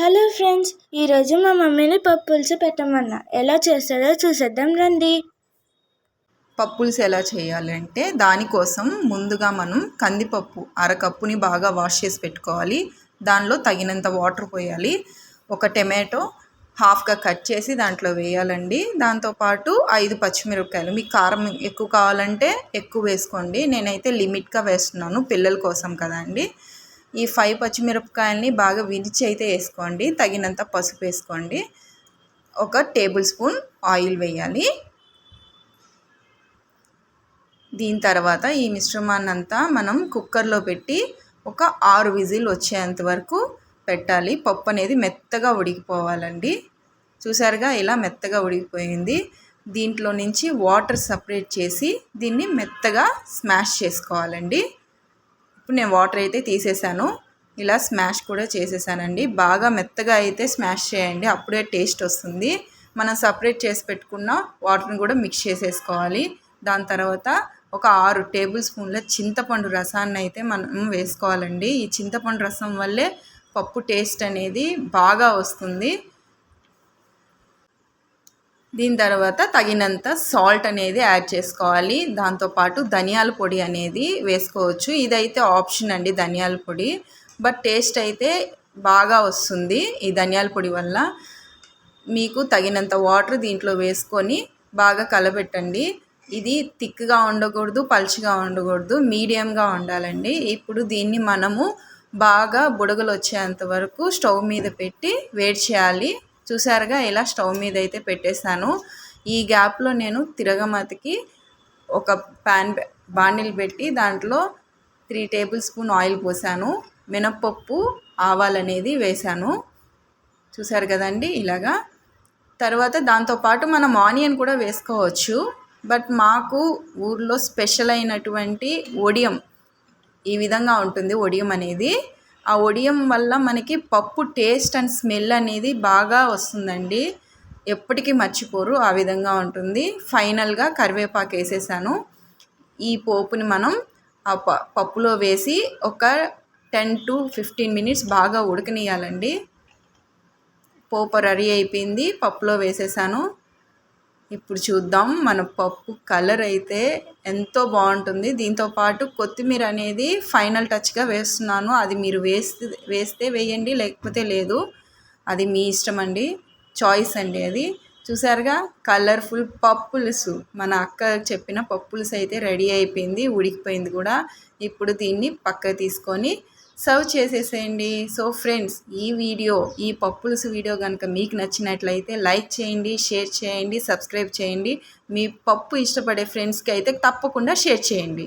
Hello friends ఈరోజు మా మమ్మీని పప్పు పులుసు పెట్టమన్నా. ఎలా చేస్తారో చూసేద్దాం రండి. పప్పుల్స్ ఎలా చేయాలంటే దానికోసం ముందుగా మనం కందిపప్పు అరకప్పుని బాగా వాష్ చేసి పెట్టుకోవాలి. దానిలో తగినంత వాటర్ పోయాలి. ఒక టమాటో హాఫ్గా కట్ చేసి దాంట్లో వేయాలండి. దాంతోపాటు ఐదు పచ్చిమిరపకాయలు. మీకు కారం ఎక్కువ కావాలంటే ఎక్కువ వేసుకోండి. నేనైతే లిమిట్గా వేస్తున్నాను పిల్లల కోసం కదండి ఈ ఫైవ్ పచ్చిమిరపకాయలని బాగా విడిచి అయితే వేసుకోండి. తగినంత పసుపు వేసుకోండి. ఒక టేబుల్ స్పూన్ ఆయిల్ వేయాలి. దీని తర్వాత ఈ మిశ్రమాన్ని అంతా మనం కుక్కర్లో పెట్టి ఒక ఆరు విజిల్ వచ్చేంత వరకు పెట్టాలి. పప్పు అనేది మెత్తగా ఉడికిపోవాలండి. చూసారుగా ఇలా మెత్తగా ఉడికిపోయింది. దీంట్లో నుంచి వాటర్ సపరేట్ చేసి దీన్ని మెత్తగా స్మాష్ చేసుకోవాలండి. ఇప్పుడు నేను వాటర్ అయితే తీసేసాను. ఇలా స్మాష్ కూడా చేసేసానండి. బాగా మెత్తగా అయితే స్మాష్ చేయండి. అప్పుడే టేస్ట్ వస్తుంది. మనం సపరేట్ చేసి పెట్టుకున్న వాటర్ని కూడా మిక్స్ చేసేసుకోవాలి. దాని తర్వాత ఒక ఆరు టేబుల్ స్పూన్ల చింతపండు రసాన్ని అయితే మనం వేసుకోవాలండి. ఈ చింతపండు రసం వల్లే పప్పు టేస్ట్ అనేది బాగా వస్తుంది. దీని తర్వాత తగినంత సాల్ట్ అనేది యాడ్ చేసుకోవాలి. దాంతోపాటు ధనియాల పొడి అనేది వేసుకోవచ్చు. ఇదైతే ఆప్షన్ అండి ధనియాల పొడి. బట్ టేస్ట్ అయితే బాగా వస్తుంది ఈ ధనియాల పొడి వల్ల. మీకు తగినంత వాటర్ దీంట్లో వేసుకొని బాగా కలబెట్టండి. ఇది థిక్గా ఉండకూడదు పల్చిగా ఉండకూడదు మీడియంగా ఉండాలండి. ఇప్పుడు దీన్ని మనము బాగా బుడగలు వచ్చేంత వరకు స్టవ్ మీద పెట్టి వేడి చేయాలి. చూసారుగా ఇలా స్టవ్ మీద అయితే పెట్టేశాను. ఈ గ్యాప్లో నేను తిరగమతికి ఒక ప్యాన్ బాండిల్ పెట్టి దాంట్లో త్రీ టేబుల్ స్పూన్ ఆయిల్ పోసాను. మినప్పప్పు ఆవాలనేది వేశాను చూసారు కదండి ఇలాగా. తర్వాత దాంతోపాటు మనం ఆనియన్ కూడా వేసుకోవచ్చు. బట్ మాకు ఊర్లో స్పెషల్ అయినటువంటి ఒడియం ఈ విధంగా ఉంటుంది ఒడియం అనేది. ఆ ఒడియం వల్ల మనకి పప్పు టేస్ట్ అండ్ స్మెల్ అనేది బాగా వస్తుందండి. ఎప్పటికీ మర్చిపోరు ఆ విధంగా ఉంటుంది. ఫైనల్గా కరివేపాకు వేసేసాను. ఈ పోపుని మనం ఆ ప పప్పులో వేసి ఒక టెన్ టు ఫిఫ్టీన్ మినిట్స్ బాగా ఉడకనియాలండి పోపు రెడీ అయిపోయింది పప్పులో వేసేసాను. ఇప్పుడు చూద్దాం. మన పప్పు కలర్ అయితే ఎంతో బాగుంటుంది. దీంతోపాటు కొత్తిమీర అనేది ఫైనల్ టచ్గా వేస్తున్నాను. అది మీరు వేస్తే వేస్తే వేయండి లేకపోతే లేదు. అది మీ ఇష్టం అండి. చాయిస్ అండి అది. చూసారుగా? కలర్ఫుల్ పప్పులుసు. మన అక్క చెప్పిన పప్పులుసు అయితే రెడీ అయిపోయింది ఉడికిపోయింది కూడా. ఇప్పుడు దీన్ని పక్క తీసుకొని సర్వ్ చేసేసేయండి. సో ఫ్రెండ్స్ ఈ వీడియో ఈ పప్పులుస్ వీడియో కనుక మీకు నచ్చినట్లయితే లైక్ చేయండి షేర్ చేయండి సబ్స్క్రైబ్ చేయండి. మీ పప్పు ఇష్టపడే ఫ్రెండ్స్కి అయితే తప్పకుండా షేర్ చేయండి.